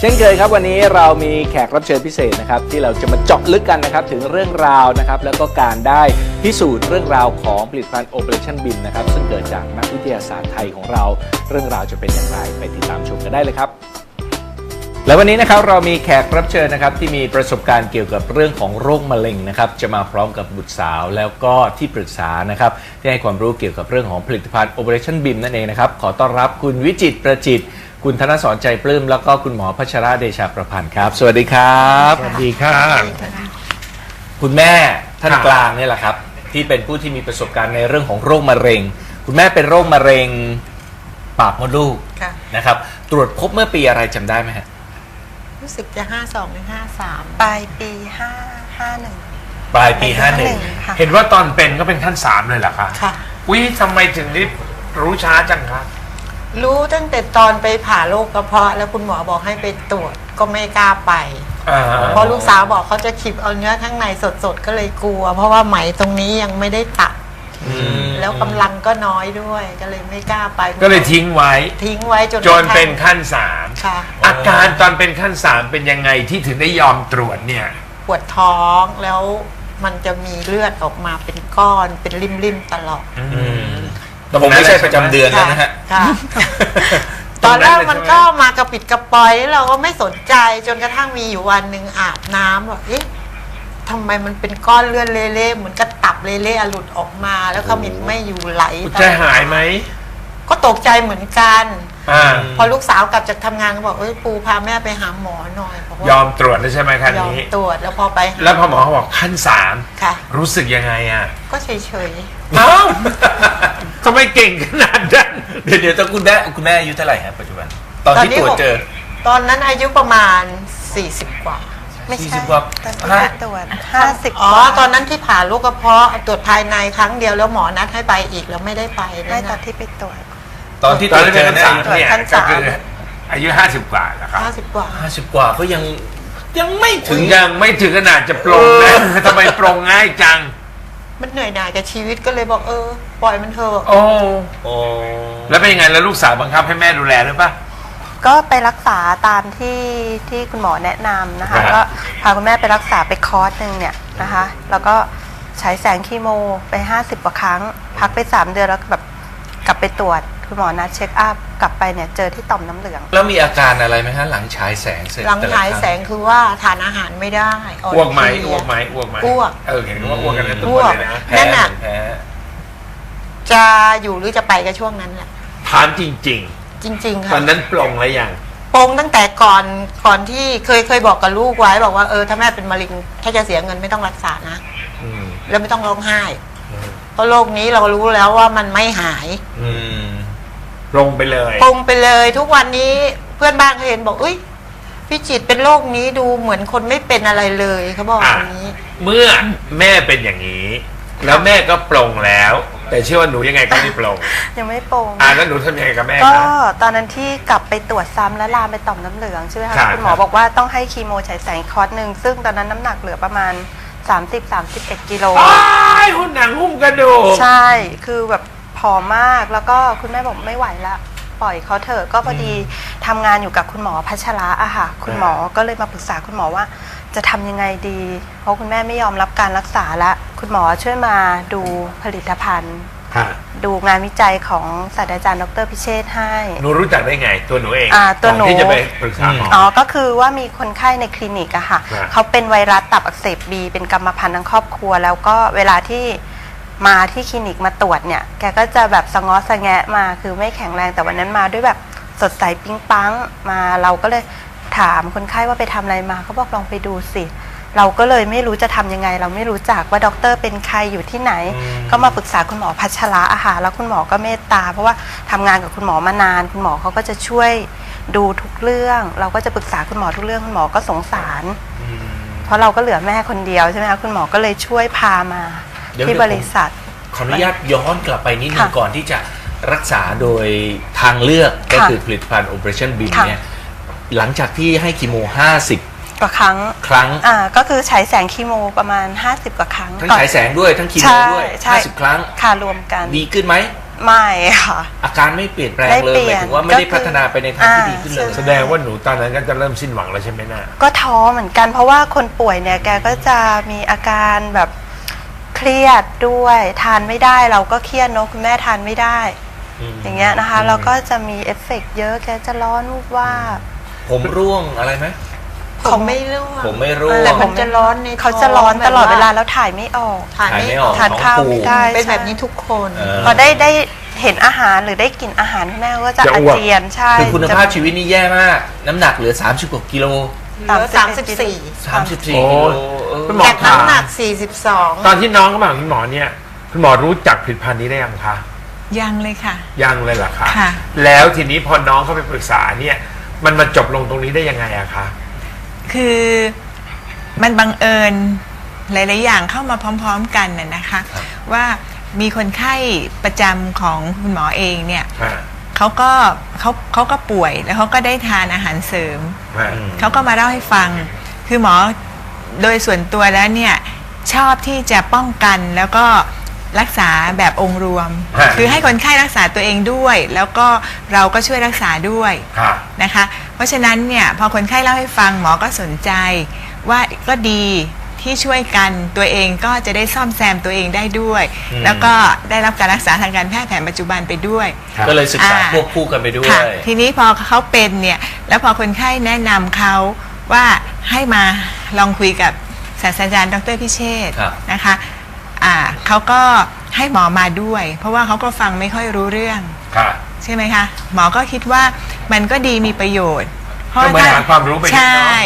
เช่นเคยครับวันนี้เรามีแขกรับเชิญพิเศษนะครับที่เราจะมาเจาะลึกกันนะครับถึงเรื่องราวนะครับแล้วก็การได้พิสูจน์เรื่องราวของผลิตภัณฑ์ Operation BIM นะครับซึ่งเกิดจากนักวิทยาศาสตร์ไทยของเรา เรื่องราวจะเป็นอย่างไรไปติดตามชมกันได้เลยครับ และวันนี้นะครับเรามีแขกรับเชิญนะครับที่มีประสบการณ์เกี่ยวกับเรื่องของโรคมะเร็งนะครับจะมาพร้อมกับบุตรสาวแล้วก็ที่ปรึกษานะครับที่ให้ความรู้เกี่ยวกับเรื่องของผลิตภัณฑ์ Operation BIM นั่นเองนะครับขอต้อนรับคุณวิจิตรประจิตร คุณธนสรใจปลื้มแล้วก็คุณหมอพัชราเดชาประพันธ์ครับ สวัสดีครับ สวัสดีค่ะคุณแม่ท่านครับกลางเนี่ยแหละครับ ที่เป็นผู้ที่มีประสบการณ์ในเรื่องของโรคมะเร็ง คุณแม่เป็นโรคมะเร็งปากมดลูกค่ะ นะครับ ตรวจพบเมื่อปีอะไรจำได้ไหมฮะรู้สึกจะห้าสองหรือห้าสามปลายปีห้าห้าหนึ่ง ปลายปีค่ะ เห็นว่าตอนเป็นก็เป็นขั้นสามเลยเหรอคะค่ะวิทำไมถึงได้รู้ช้าจังคะ รู้ตั้งแต่ตอนไปผ่าโรคกระเพาะ แล้วคุณหมอบอกให้ไปตรวจก็ไม่กล้าไป อ่าเพราะลูกสาวบอกเขาจะขีบเอาเนื้อข้างในสดๆก็เลยกลัว เพราะว่าไหมตรงนี้ยังไม่ได้ตัดแล้วกำลังก็น้อยด้วยก็เลยไม่กล้าไปก็เลยทิ้งไว้ ทิ้งไว้จนจนเป็นกระทั่งขั้นสามค่ะ อาการตอนเป็นขั้นสามเป็นยังไงที่ถึงได้ยอมตรวจเนี่ย ปวดท้องแล้วมันจะมีเลือดออกมาเป็นก้อนเป็นริมๆตลอด แต่ผมไม่ใช่ประจำเดือนแล้วนะฮะ ค่ะตตรองนนั้แรนกเลยมันใช่ไหมก็มากระปิดกระปอยแล้วเราก็ไม่สนใจจนกระทั่งมีอยู่วันหนึ่งอาบน้ำบอกเอ๊ะทำไมมันเป็นก้อนเลือดเละๆเหมือนกระตับเละๆอะหลุดออกมา แล้วขมิดไม่อยู่ไหลใจหายไหม ก็ตกใจเหมือนกัน อ่า พอลูกสาวกลับจากทำงานก็บอกเอ้ยปูพาแม่ไปหาหมอหน่อยบอกว่ายอมตรวจแล้วใช่ไหมคันยอมนี้ ตรวจแล้วพอไปหาแล้วพอหมอเขาบอกขั้นสามค่ะ รู้สึกยังไงอะก็เฉยเอ้าทำ ไมเก่งขนาดนั้นเดี๋ยวเดี๋ยวตอนคุณแม่คุณแม่อายุเท่าไหร่ครับปัจจุบัน ตอนที่ตรวจเจอๆตอนนั้นอายุประมาณ 40 กว่า ไม่สี่ใช่สิบกว่าตอนที่ไปตรวจห้าสิบอ๋อ ตอนนั้นที่ผ่าลูกกระเพาะตรวจภายในครั้งเดียวแล้วหมอนัดให้ไปอีกแล้วไม่ได้ไปไม่นั่นตอนน่ะที่ไปตรวจ ตอนที่ตตอรนวจที่เจเป็นอขั้นเนี่ยสามเนี่ยขั้นก็สามคืออายุห้าสิบกว่าแล้วครับ ห้าสิบกว่า ห้าสิบกว่าก็ยังยังไม่ถึถึงง ยังไม่ถึงขนาดจะปรงนะ ทำไมปรงง่ายจัง มันเหนื่อยหน่ายกับชีวิตก็เลยบอกเออ ปล่อยมันเถอะโอ้โอ้แล้วเป็นยังไงแล้วลูกสาวบังคับให้แม่ดูแลหรือเปล่าก็ไปรักษาตามที่ที่คุณหมอแนะนำนะคะ ครับ ก็พาคุณแม่ไปรักษาไปคอร์สหนึ่งเนี่ยนะคะ แล้วก็ใช้แสงคีโมไป 50กว่าครั้ง พักไป 3 เดือนแล้วก็แบบ กลับไปตรวจคุณหมอนัดเช็คอัพกลับไปเนี่ยเจอที่ต่อมน้ำเหลือง แล้วมีอาการอะไรไหมฮะหลังฉายแสงเสร็จหลังแต่ะฉายครั้แสงคือว่าทานอาหารไม่ได้อ่อนอ้วกไหมเพลีย อ้วกไหมอ้วกไหมอ้วกเออเห็นว่าอ้วกกันเลยทุกอ้คนวกเลยนะแพ้นั่นน่ะ แพ้จะอยู่หรือจะไปก็ช่วงนั้นแหละถามจริง จริง ๆ ๆ ตค่ะอนนั้นปรงแล้วยัง โปงตั้งแต่ก่อนก่อนที่เคยเคยบอกกับลูกไว้บอกว่าเออถ้าแม่เป็นมะเร็งถ้าจะเสียเงินไม่ต้องรักษานะ อืม แล้วไม่ต้องร้องไห้เพ ราะโรคนี้เรารู้แล้วว่ามันไม่หาย อืมปรงไปเลยปงไปเลยทุกวันนี้เพื่อนบ้านเขาเห็นบอกอุ้ยพี่จิตรเป็นโรคนี้ดูเหมือนคนไม่เป็นอะไรเลยเขาบอกอะอย่างนี้ เมื่อแม่เป็นอย่างนี้ แล้วแม่ก็ปรงแล้ว แต่เชื่อว่าหนูยังไงก็ไม่ปรงยังไม่โปร่งอ่าแล้วหนูทำยังไงกับแม่ก็คะ ตอนนั้นที่กลับไปตรวจซ้ำและลามไปต่อมน้ำเหลืองใช่ไหมคะครับ คุณหมอบอกว่าต้องให้คีโมฉายแสงอีกคอร์สหนึ่งซึ่งตอนนั้นน้ำหนักเหลือประมาณ 30-31กิโล อ้ายหุ่นหนังหุ้มกระดูก ใช่ คือแบบผอมมาก แล้วก็คุณแม่บอกไม่ไหวละ ปล่อยเขาเถอะ ก็พอดีทำงานอยู่กับคุณหมอพัชระอะค่ะ คุณหมอก็เลยมาปรึกษาคุณหมอว่า จะทำยังไงดี เพราะคุณแม่ไม่ยอมรับการรักษาละ คุณหมอช่วยมาดูผลิตภัณฑ์ ค่ะดูงานวิจัยของศาสตราจารย์ดรพิเชษฐ์ให้ หนูรู้จักได้ไง ตัวหนูเองอ่าตัวหนู ก่อที่จะไปปรึกษาหมออ อ๋อ ก็คือว่ามีคนไข้ในคลินิกอะค่ะ ครับเขาเป็นไวรัสตับอักเสบบีเป็นกรรมพันธุ์ทั้งครอบครัว แล้วก็เวลาที่มาที่คลินิกมาตรวจเนี่ย แกก็จะแบบสะง้อสะแงะมา คือไม่แข็งแรง แต่วันนั้นมาด้วยแบบสดใสปิ๊งปังมา เราก็เลยถามคนไข้ว่าไปทำอะไรมา เขาบอกลองไปดูสิ เราก็เลยไม่รู้จะทำยังไง เราไม่รู้จักว่าด็อกเตอร์เป็นใครอยู่ที่ไหน ก็มาปรึกษาคุณหมอพัชระอาหารแล้วคุณหมอก็เมตตา เพราะว่าทำงานกับคุณหมอมานาน คุณหมอเขาก็จะช่วยดูทุกเรื่อง เราก็จะปรึกษาคุณหมอทุกเรื่องคุณหมอก็สงสาร เพราะเราก็เหลือแม่คนเดียวใช่ไหมคะคุณหมอก็เลยช่วยพามาเดี๋ยวที่เดี๋ยวบริษัท ขออนุญาตย้อนกลับไปนิดนึงค่ะก่อนที่จะรักษาโดยทางเลือกก็ค่ะคือผลิตภัณฑ์ Operation Beam ค่ะเนี่ยหลังจากที่ให้คีโม 50 กว่าครั้งครั้ง อ่าก็คือฉายแสงคีโมประมาณ 50 กว่าครั้งทั้งก่อน ฉายแสงด้วยทั้งคีโมใช่ด้วยใช่50ครั้ง ค่ะรวมกันดีขึ้นไหม ไม่ค่ะ อาการไม่เปลี่ยนแปลงไม่เลยเปลี่หยนมายถึงว่าไม่ได้ก็คือพัฒนาไปในทางที่ดีขึ้นเลยอ่าแสดงว่าหนูตอนนั้นก็จะเริ่มสิ้นหวังแล้วใช่ไหมน่ะ ก็ท้อเหมือนกัน เพราะว่าคนป่วยเนี่ยแกก็จะมีอาการแบบเครียดด้วย ทานไม่ได้เราก็เครียดเนอะคุณแม่ทานไม่ได้ อย่างเงี้ยนะคะแล้วก็จะมีเอฟเฟกต์เยอะแกจะร้อนวูบว่าบ ผมร่วงอะไรไหม ผมไม่ร่วงผมไม่ร่วง แต่มันจะร้อนในเขาจะร้อนท้งตลอดเวลาแบบแล้วถ่ายไม่ออก ถ่ายไม่ถ่ายไม่ออออกกทานข้าวไม่ได้เป็นแบบใช่นี้ทุกคนเออ พอได้ได้เห็นอาหารหรือได้กลิ่นอาหารคุณแม่ก็จะจะอาอ้วกเจียนใช่คือคุณจะภาพชีวิตนี่แย่มาก น้ำหนักเหลือ 30กว่ากิโลเหลือสามสิบสี่34โอ้กิโลเออคุณหมอจากน้ำหนักสี่สิบสอง ตอนที่น้องก็มาหาคุณหมอเนี่ย คุณหมอรู้จักผลิตภัณฑ์นี้ได้ยังคะยังเลยค่ะ ยังเลยเหรอคะค่ะ แล้วทีนี้พอน้องเข้าไปปรึกษาเนี่ย มันมาจบลงตรงนี้ได้ยังไงอะคะ คือมันบังเอิญหลาย ๆ อย่างเข้ามาพร้อม ๆ กันน่ะนะคะ ว่ามีคนไข้ประจำของคุณหมอเองเนี่ยอ่าเขาก็เขาเขาก็ป่วยแล้วเขาก็ได้ทานอาหารเสริม อ่า เขาก็มาเล่าให้ฟัง คือหมอโดยส่วนตัวแล้วเนี่ย ชอบที่จะป้องกันแล้วก็ รักษาแบบองค์รวม ฮะ คือให้คนไข้รักษาตัวเองด้วย แล้วก็เราก็ช่วยรักษาด้วยค่ะ นะคะ เพราะฉะนั้นเนี่ยพอคนไข้เล่าให้ฟังหมอก็สนใจว่าก็ดีที่ช่วยกันตัวเองก็จะได้ซ่อมแซมตัวเองได้ด้วยแล้วก็ได้รับการรักษาทางการแพทย์แผนปัจจุบันไปด้วย ครับ ก็เลยศึกษาอ่า ควบคู่กันไปด้วย ค่ะทีนี้พอเขาเป็นเนี่ยแล้วพอคนไข้แนะนำเขาว่าให้มาลองคุยกับศาสตราจารย์ดรพิเชษฐ์ครับ นะคะ อ่าเขาก็ให้หมอมาด้วย เพราะว่าเขาก็ฟังไม่ค่อยรู้เรื่องค่ะ ใช่ไหมคะ หมอก็คิดว่ามันก็ดีมีประโยชน์ก็เหมือนหาความรู้ไปด้วยเนอะใช่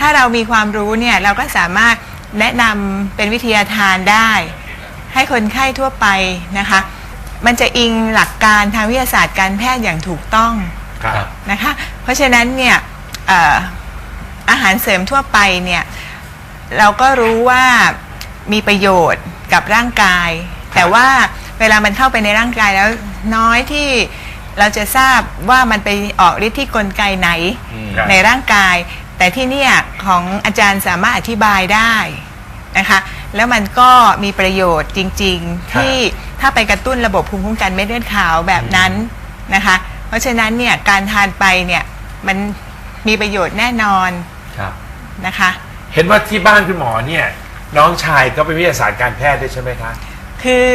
ถ้าเรามีความรู้เนี่ยเราก็สามารถแนะนำเป็นวิทยาทานได้ ให้คนไข้ทั่วไปนะคะ มันจะอิงหลักการทางวิทยาศาสตร์การแพทย์อย่างถูกต้องครับ นะคะ เพราะฉะนั้นเนี่ยเอ่ออาหารเสริมทั่วไปเนี่ยเราก็รู้ว่า มีประโยชน์กับร่างกาย แต่ว่าเวลามันเข้าไปในร่างกายแล้วน้อยที่เราจะทราบว่ามันไปออกฤทธิ์ที่กลไกไหนอืมครับ ในร่างกาย แต่ที่เนี่ยของอาจารย์สามารถอธิบายได้นะคะแล้วมันก็มีประโยชน์จริง ๆ ที่ถ้าไปกระตุ้นระบบภูมิคุ้มกันเม็ดเลือดขาวแบบนั้นนะคะ เพราะฉะนั้นเนี่ยการทานไปเนี่ยมันมีประโยชน์แน่นอนครับ นะคะ เห็นว่าที่บ้านคุณหมอเนี่ย น้องชายก็เป็นวิทยาศาสตร์การแพทย์ด้วยใช่ไหมคะ คือ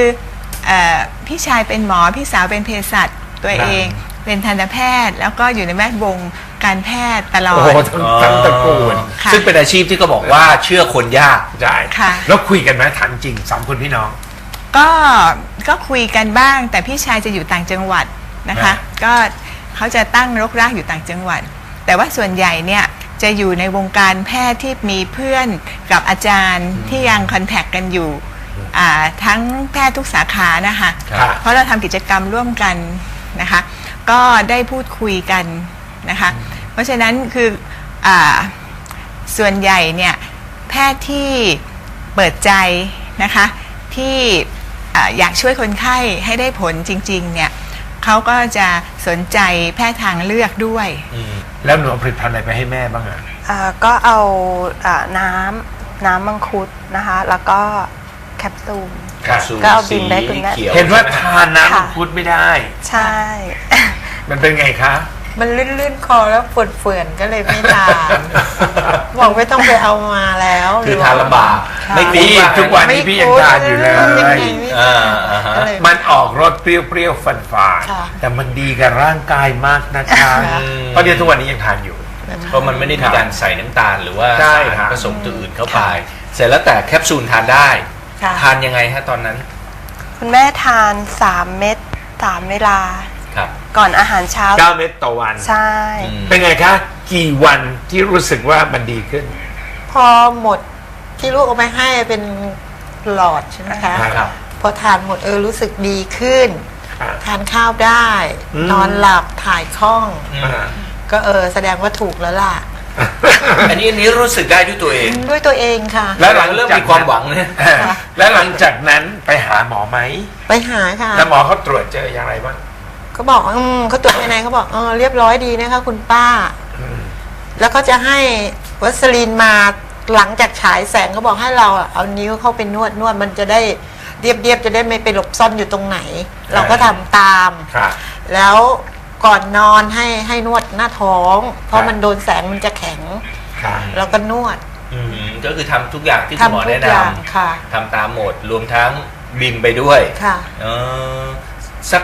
เออพี่ชายเป็นหมอ พี่สาวเป็นเภสัชตัวเอง เป็นทันตแพทย์ แล้วก็อยู่ในแวดวงการแพทย์ตลอโอ้ดโหทั้งทั้งตระกูลค่ะ ซึ่งเป็นอาชีพที่ก็บอกว่าเชื่อคนยาก ใช่ค่ะ แล้วคุยกันไหมถามจริงสามคนพี่น้อง ก็ก็คุยกันบ้าง แต่พี่ชายจะอยู่ต่างจังหวัดนะคะ อ่า ก็เขาจะตั้งรกรากอยู่ต่างจังหวัด แต่ว่าส่วนใหญ่เนี่ย จะอยู่ในวงการแพทย์ที่มีเพื่อนกับอาจารย์ที่ยังคอนแทคกันอยู่อ่าทั้งแพทย์ทุกสาขานะคะครับ เพราะเราทำกิจกรรมร่วมกันนะคะ ก็ได้พูดคุยกันนะคะ เพราะฉะนั้นคืออาส่วนใหญ่เนี่ยแพทย์ที่เปิดใจนะคะที่อ่าอยากช่วยคนไข้ให้ได้ผลจริงๆเนี่ยเขาก็จะสนใจแพทย์ทางเลือกด้วย แล้วหนูเอาผลิตภัณฑ์อะไรไปให้แม่บ้างอะอ่าก็เอาอ่าน้ำน้ำมังคุดนะคะ แล้วก็แคปซูล ครับสูตรก็เอาบินไปคุณแม่ สีขียวเห็นว่าทานน้ำมัค่ะงคุดไม่ได้ ใช่ มันเป็นไงคะ มันลื่นๆคอแล้วเฟื่อนๆก็เลยไม่ทานบอกไม่ต้องไปเอามาแล้วคือทานลำบากค่ะไม่นี่คุ้มทุกวันนี้พี่ยังทานอยู่เลยไม่คุ้มยังไงไม่อ่าทานอ่าฮะก็เลยมันออกรสเปรี้ยวๆฟันฝาดค่ะแต่มันดีกับร่างกายมากนะคะค่ะเพราะเดี๋ยวทุกวันนี้ยังทานอยู่ เพราะมันไม่ได้มีการใส่น้ำตาลหรือว่าใช่สารครับผสมตัวอื่นเข้าไป เสร็จแล้วแต่แคปซูลทานได้ค่ะทานยังไงฮะตอนนั้น คุณแม่ทาน3เม็ด3เวลาครับ ก่อนอาหารเช้า 9 เม็ดต่อวัน ใช่อืมเป็นไงคะ กี่วันที่รู้สึกว่ามันดีขึ้น พอหมดที่ลูกเอาไปให้เป็นหลอดใช่ไหมคะครับ พอทานหมดเออรู้สึกดีขึ้นอ่าทานข้าวได้ อืม นอนหลับถ่ายคล่อง อ่า ก็เออแสดงว่าถูกแล้วล่ะ อันนี้อันนี้รู้สึกได้ด้วยตัวเอง ด้วยตัวเองค่ะ แล้วหลังเริ่มจากมีความหวังเนี่ยเออแล้วหลังจากนั้นไปหาหมอไหม ไปหาค่ะ แล้วหมอเขาตรวจเจออย่างไรบ้าง เขาบอกอืมเขาตรวจภายในเขาบอกเออเรียบร้อยดีนะคะคุณป้า แล้วเขาจะให้วัสลีนมาหลังจากฉายแสงเขาบอกให้เราอะเอานิ้วเข้าไปนวดนวดมันจะได้เรียบเรียบๆจะได้ไม่ไปหลบซ่อนอยู่ตรงไหน เราก็ทำตาม ครับ แล้วก่อนนอนให้ให้นวดหน้าท้อง เพครัราะบมันโดนแสงมันจะแข็ง ครับแล้วก็นวดอืมก็คือทำทุกอย่างที่คุณหมอทำทุแนะกนอย่างค่ะำทำตามหมดรวมทั้งบิมไปด้วยค่ะ เออสัก